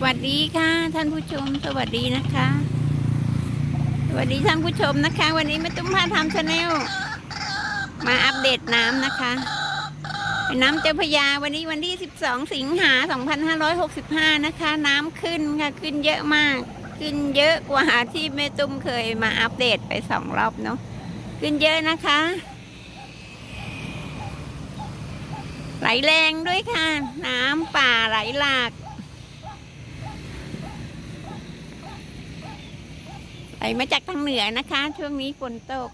สวัสดีค่ะ ท่านผู้ชม สวัสดีนะคะ สวัสดีท่านผู้ชมนะคะ วันนี้แม่ตุ้มพาทำชาแนลมาอัปเดตน้ำนะคะ น้ำเจ้าพยาวันนี้วันที่ 12 สิงหา 2565 นะคะ น้ำขึ้นค่ะขึ้นเยอะมาก ขึ้นเยอะกว่าที่แม่ตุ้มเคยมาอัปเดตไปสองรอบเนาะขึ้นเยอะนะคะ ไหลแรงด้วยค่ะ น้ำป่าไหลหลาก ไหลมาจากทางเหนือนะคะ ช่วงนี้ฝนตก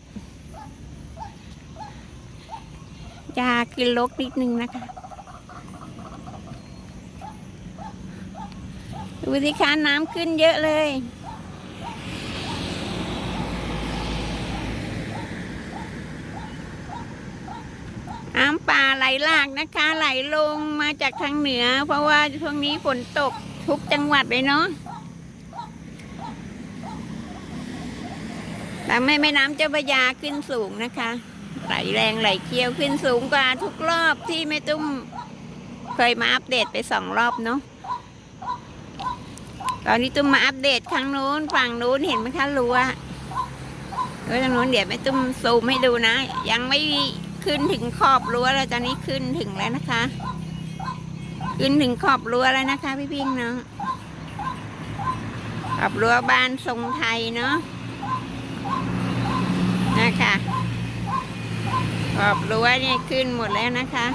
จะขึ้นลกนิดนึงนะคะ ดูสิคะน้ำขึ้นเยอะเลย น้ำป่าไหลหลากนะคะ ไหลลงมาจากทางเหนือ เพราะว่าช่วงนี้ฝนตกทุกจังหวัดเลยเนาะ แต่ไม่แม่น้ำเจ้าพระยาขึ้นสูงนะคะ ไหลแรงไหลเคี้ยวขึ้นสูงกว่าทุกรอบที่แม่ตุ้มเคยมาอัปเดตไปสองรอบเนาะตอนนี้ตุ้มมาอัปเดตครั้งนู้นฝั่งนู้นเห็นไหมคะรั้วรั้วทางนู้นเดี๋ยวแม่ตุ้มซูมให้ดูนะ ยังไม่ขึ้นถึงขอบรั้วแล้วตอนนี้ขึ้นถึงแล้วนะคะ ขึ้นถึงขอบรั้วแล้วนะคะ พี่พิงเนาะขอบรั้วบ้านทรงไทยเนาะ นะคะขอบรั้วนี่ขึ้นหมดแล้วนะคะ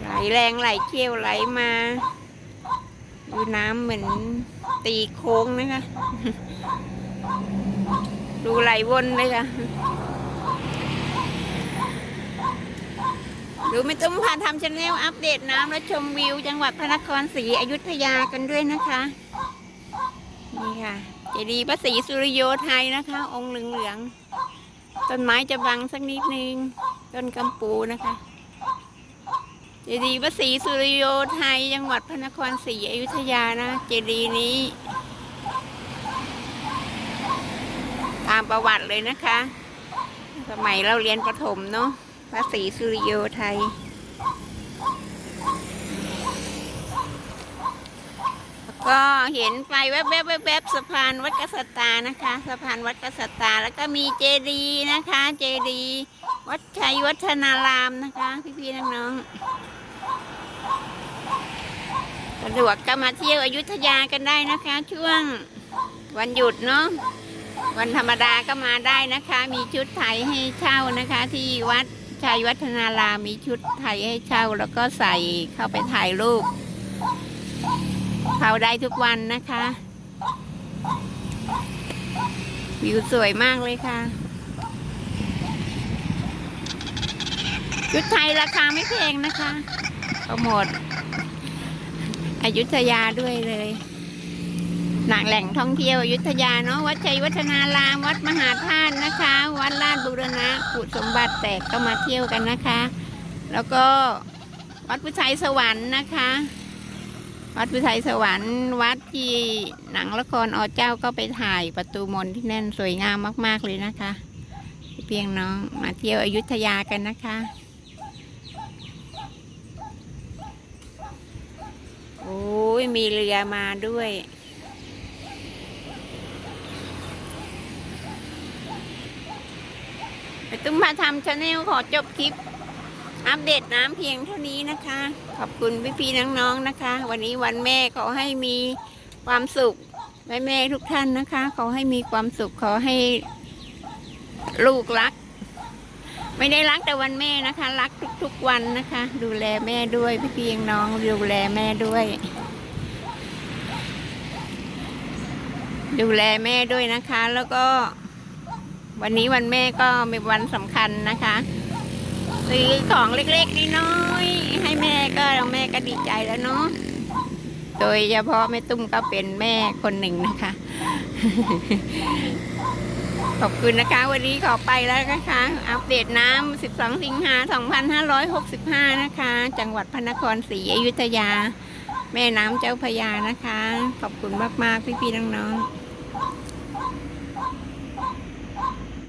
ไหลแรงไหลเชี่ยวไหลมาดูน้ำเหมือนตีโค้งนะคะ ดูไหลวนเลยค่ะ ดูไม่ต้องพาทำชาแนลอัปเดตน้ำและชมวิว จังหวัดพระนครศรีอยุธยากันด้วยนะคะ นี่ค่ะเจดีย์พระศรีสุริโยไทยนะคะ องค์เหลืองๆต้นไม้จะบังสักนิดนึงต้นกำปูนะคะ เจดีย์พระศรีสุริโยไทยจังหวัดพระนครศรีอยุธยานะเจดีย์นี้ ตามประวัติเลยนะคะ สมัยเราเรียนประถมเนาะ พระศรีสุริโยไทย ก็เห็นไฟแวบๆแวบๆสะพานวัดกษัตรานะคะ สะพานวัดกษัตราแล้วก็มีเจดีย์นะคะ เจดีย์วัดชัยวัฒนารามนะคะ พี่ๆน้องๆสะดวกก็มาเที่ยวอยุธยากันได้นะคะ ช่วงวันหยุดเนาะวันธรรมดาก็มาได้นะคะ มีชุดไทยให้เช่านะคะที่วัด ชัยวัฒนารามมีชุดไทยให้เช่าแล้วก็ใส่เข้าไปถ่ายรูปเขาได้ทุกวันนะคะ วิวสวยมากเลยค่ะ ชุดไทยราคาไม่แพงนะคะโปรโมทอยุธยาด้วยเลย หนักแหล่งท่องเที่ยวอยุธยาเนาะวัดชัยวัฒนาราม วัดมหาธาตุนะคะ วัดลาดบุรณะกุสมบัติแตกก็มาเที่ยวกันนะคะ แล้วก็วัดพุทธไทยสวรรค์นะคะ วัดพุทธไทยสวรรค์ วัดที่หนังละครอเจ้าก็ไปถ่ายประตูมนที่นั่นสวยงามมาก ๆเลยนะคะ เพียงน้องมาเที่ยวอยุธยากันนะคะโอ้ยมีเรือมาด้วย ไป ตุ้มพาทำชาแนลขอจบคลิป อัปเดตน้ำเพียงเท่านี้นะคะ ขอบคุณพี่ๆน้องๆนะคะ วันนี้วันแม่ขอให้มีความสุขแม่แม่ทุกท่านนะคะ ขอให้มีความสุขขอให้ลูกรัก ไม่ได้รักแต่วันแม่นะคะ รักทุกๆวันนะคะ ดูแลแม่ด้วยพี่ๆน้องดูแลแม่ด้วยดูแลแม่ด้วยนะคะ แล้วก็ วันนี้วันแม่ก็เป็นวันสำคัญนะคะ ซื้อของเล็กๆน้อยๆให้แม่ก็แม่ก็ดีใจแล้วเนาะโดยเฉพาะแม่ตุ้มก็เป็นแม่คนหนึ่งนะคะ ขอบคุณนะคะ วันนี้ขอไปแล้วนะคะ อัปเดตน้ำ 12 สิงหา 2565 นะคะ จังหวัดพระนครศรีอยุธยา แม่น้ำเจ้าพยานะคะ ขอบคุณมาก ๆ พี่ๆน้องๆ